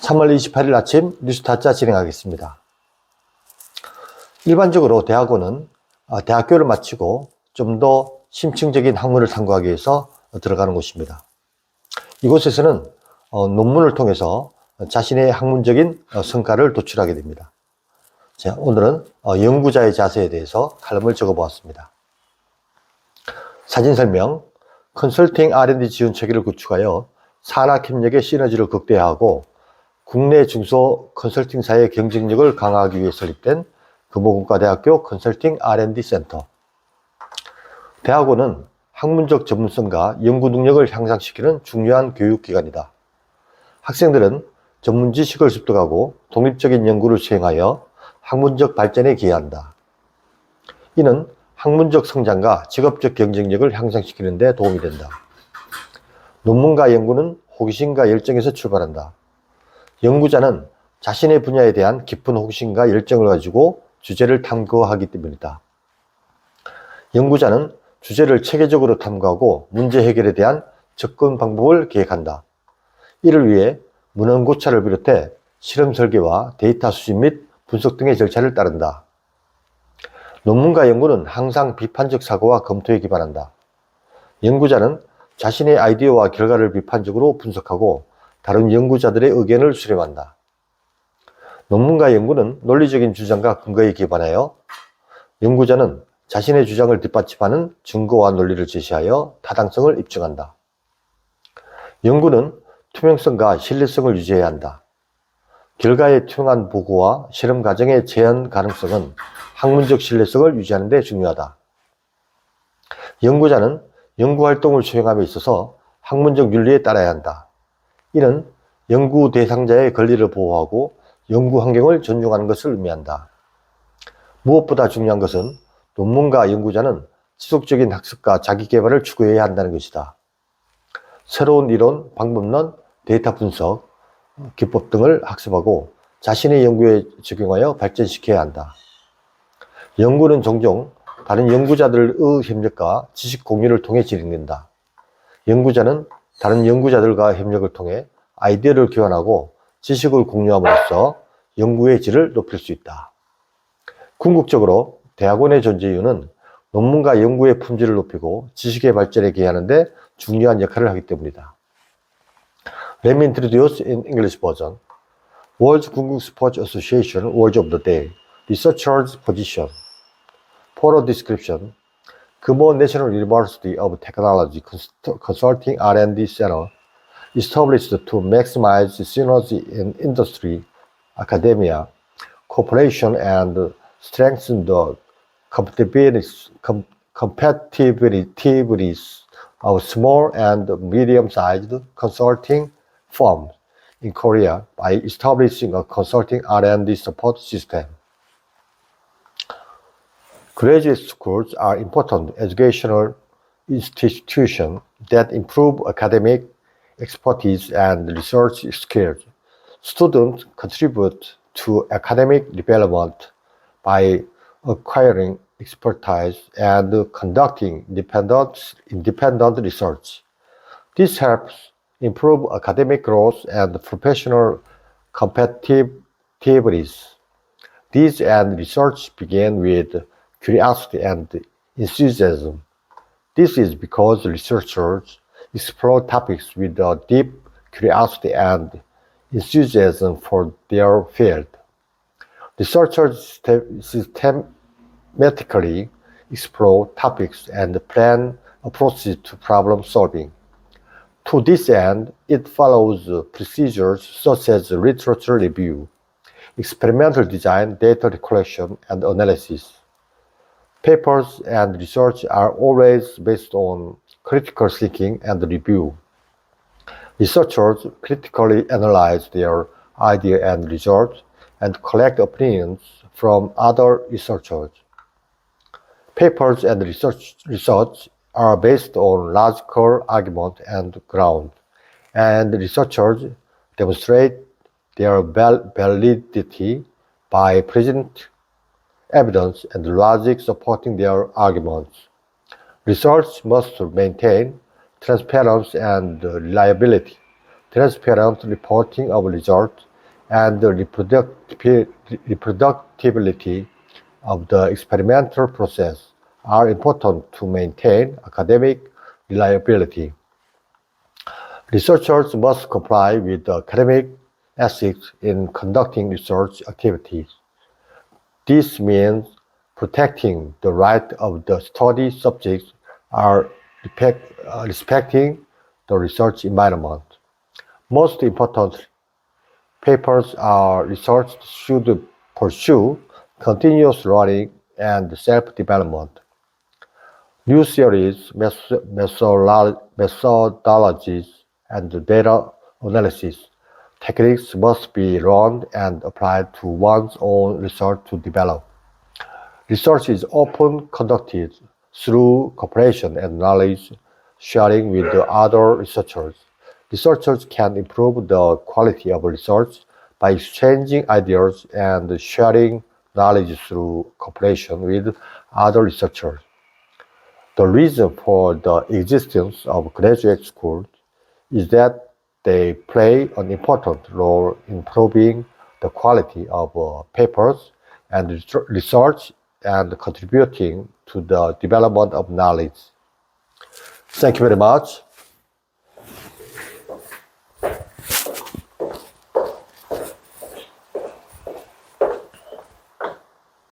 (3월 28일) 아침 뉴스타짜 진행하겠습니다. 일반적으로 대학원은 아, 대학교를 마치고 좀 더 심층적인 학문을 탐구하기 위해서 들어가는 곳입니다. 이곳에서는 어, 논문을 통해서 자신의 학문적인 어, 성과를 도출하게 됩니다. 자, 오늘은 어, 연구자의 자세에 대해서 칼럼을 적어 보았습니다. 사진 설명, 컨설팅 R&D 지원 체계를 구축하여 산학 협력의 시너지를 극대화하고 국내 중소 컨설팅사의 경쟁력을 강화하기 위해 설립된 금호국가대학교 컨설팅 R&D 센터. 대학원은 학문적 전문성과 연구 능력을 향상시키는 중요한 교육기관이다. 학생들은 전문 지식을 습득하고 독립적인 연구를 수행하여 학문적 발전에 기여한다. 이는 학문적 성장과 직업적 경쟁력을 향상시키는 데 도움이 된다. 논문과 연구는 호기심과 열정에서 출발한다. 연구자는 자신의 분야에 대한 깊은 호기심과 열정을 가지고 주제를 탐구하기 때문이다. 연구자는 주제를 체계적으로 탐구하고 문제 해결에 대한 접근 방법을 계획한다. 이를 위해 문헌 고찰을 비롯해 실험 설계와 데이터 수집 및 분석 등의 절차를 따른다. 논문과 연구는 항상 비판적 사고와 검토에 기반한다. 연구자는 자신의 아이디어와 결과를 비판적으로 분석하고 다른 연구자들의 의견을 수렴한다. 논문과 연구는 논리적인 주장과 근거에 기반하여 연구자는 자신의 주장을 뒷받침하는 증거와 논리를 제시하여 타당성을 입증한다. 연구는 투명성과 신뢰성을 유지해야 한다. 결과의 투명한 보고와 실험 과정의 재현 가능성은 학문적 신뢰성을 유지하는 데 중요하다. 연구자는 연구 활동을 수행함에 있어서 학문적 윤리에 따라야 한다. 이는 연구 대상자의 권리를 보호하고 연구 환경을 존중하는 것을 의미한다. 무엇보다 중요한 것은 논문가 연구자는 지속적인 학습과 자기 개발을 추구해야 한다는 것이다. 새로운 이론, 방법론, 데이터 분석, 기법 등을 학습하고 자신의 연구에 적용하여 발전시켜야 한다. 연구는 종종 다른 연구자들의 협력과 지식 공유를 통해 진행된다. 연구자는 다른 연구자들과 협력을 통해 아이디어를 교환하고 지식을 공유함으로써 연구의 질을 높일 수 있다. 궁극적으로 대학원의 존재 이유는 논문과 연구의 품질을 높이고 지식의 발전에 기여하는데 중요한 역할을 하기 때문이다. Let me introduce in English version. World Kungung Sports Association Words of the Day. Researcher's Position. Photo Description. Kumo National University of Technology Consulting R&D Center established to maximize synergy in industry, academia, cooperation and strengthen the competitiveness, com- competitiveness of small and medium-sized consulting firms in Korea by establishing a consulting R&D support system. Graduate schools are important educational institutions that improve academic expertise and research skills. Students contribute to academic development by acquiring expertise and conducting independent, independent research. This helps improve academic growth and professional competitiveness. These and research began with curiosity and enthusiasm. This is because researchers explore topics with a deep curiosity and enthusiasm for their field. Researchers systematically explore topics and plan approaches to problem solving. To this end, it follows procedures such as literature review, experimental design, data collection, and analysis. Papers and research are always based on critical thinking and review. Researchers critically analyze their idea and results and collect opinions from other researchers. Papers and research, research are based on logical argument and ground, and researchers demonstrate their validity by present evidence and logic supporting their arguments. Research must maintain transparency and reliability, transparent reporting of results, and the reproducti- reproducibility of the experimental process are important to maintain academic reliability. Researchers must comply with academic ethics in conducting research activities. This means protecting the right of the study subjects are uh, respecting the research environment. Most important papers are researched should pursue continuous learning and self-development. New theories, metho- methodologies, and data analysis techniques must be learned and applied to one's own research to develop. Research is often conducted through cooperation and knowledge sharing with the other researchers. Researchers can improve the quality of research by exchanging ideas and sharing knowledge through cooperation with other researchers. The reason for the existence of graduate schools is that they play an important role in improving the quality of uh, papers and research- research and contributing to the development of knowledge. Thank you very much.